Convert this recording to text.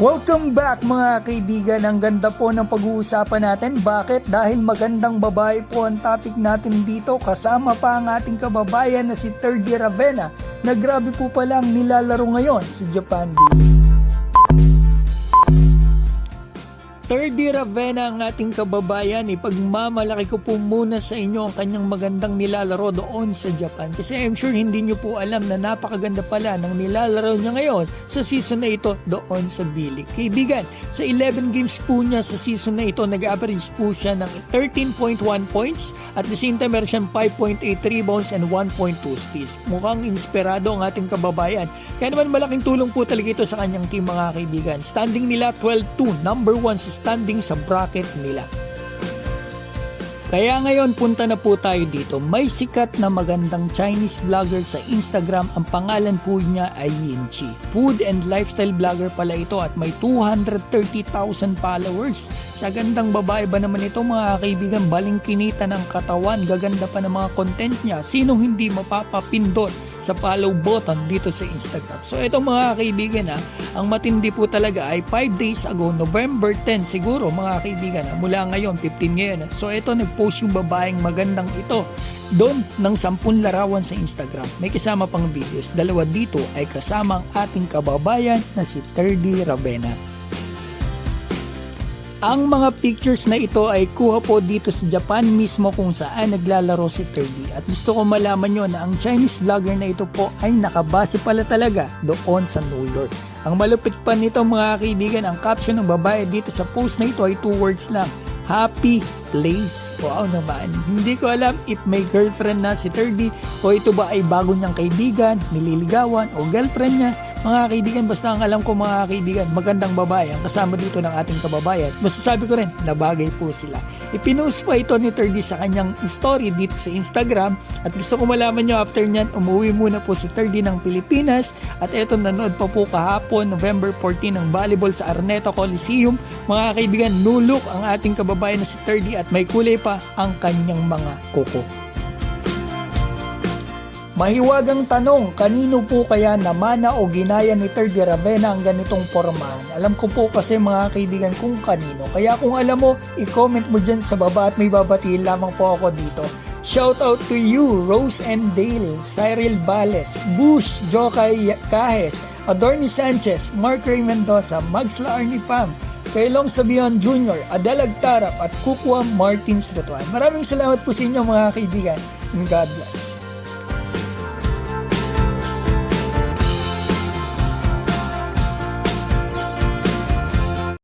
Welcome back mga kaibigan. Ang ganda po ng pag-uusapan natin. Bakit? Dahil magandang babae po ang topic natin dito. Kasama pa ang ating kababayan na si Terdy Ravena na grabe po palang nilalaro ngayon sa Japan League. Terdy Ravena ang ating kababayan. Ipagmamalaki ko po muna sa inyo ang kanyang magandang nilalaro doon sa Japan. Kasi I'm sure hindi nyo po alam na napakaganda pala ng nilalaro niya ngayon sa season na ito doon sa Bilik. Kaibigan, sa 11 games po niya sa season na ito, nag-average po siya ng 13.1 points at the same time meron siyang 5.8 rebounds and 1.2 steals. Mukhang inspirado ang ating kababayan. Kaya naman malaking tulong po talaga ito sa kanyang team mga kaibigan. Standing nila 12-2, number 1 sa standing sa bracket nila. Kaya ngayon punta na po tayo dito. May sikat na magandang Chinese vlogger sa Instagram. Ang pangalan po niya ay Yin Chi. Food and lifestyle vlogger pala ito at may 230,000 followers. Sa gandang babae ba naman ito mga kaibigan? Baling kinita ng katawan. Gaganda pa ng mga content niya. Sinong hindi mapapapindot sa follow button dito sa Instagram. So ito mga kaibigan ha, ang matindi po talaga ay 5 days ago, November 10 siguro mga kaibigan ha, mula ngayon, 15 ngayon. So ito nag-post yung babaeng magandang ito doon ng 10 larawan sa Instagram. May kasama pang videos. Dalawa dito ay kasama ang ating kababayan na si Terdy Ravena. Ang mga pictures na ito ay kuha po dito sa Japan mismo kung saan naglalaro si Terdy. At gusto ko malaman nyo na ang Chinese vlogger na ito po ay nakabase pala talaga doon sa New York. Ang malupit pa nito mga kaibigan, ang caption ng babae dito sa post na ito ay two words lang. Happy place. Wow naman. Hindi ko alam if may girlfriend na si Terdy o ito ba ay bago niyang kaibigan, nililigawan o girlfriend niya. Mga kaibigan, basta ang alam ko mga kaibigan, magandang babae ang kasama dito ng ating kababayan. Masasabi ko rin na bagay po sila. Ipinost pa ito ni Terdy sa kanyang story dito sa Instagram at gusto ko malaman nyo after nyan, umuwi muna po si Terdy ng Pilipinas at eto nanood pa po kahapon November 14 ng volleyball sa Arneta Coliseum. Mga kaibigan, nulok ang ating kababayan na si Terdy at may kulay pa ang kanyang mga kuko. Mahiwagang tanong, kanino po kaya namana o ginaya ni Terdy Ravena ang ganitong pormahan? Alam ko po kasi mga kaibigan kung kanino. Kaya kung alam mo, i-comment mo dyan sa baba at may babatiin lamang po ako dito. Shout out to you, Rose and Dale, Cyril Bales, Bush, Jokay Cajes, Adorni Sanchez, Mark Ray Mendoza, Magsla Arnie Pham, Kailong Sabion Jr., Adalag Tarap at Kukwa Martins Rituan. Maraming salamat po sa inyo mga kaibigan and God bless.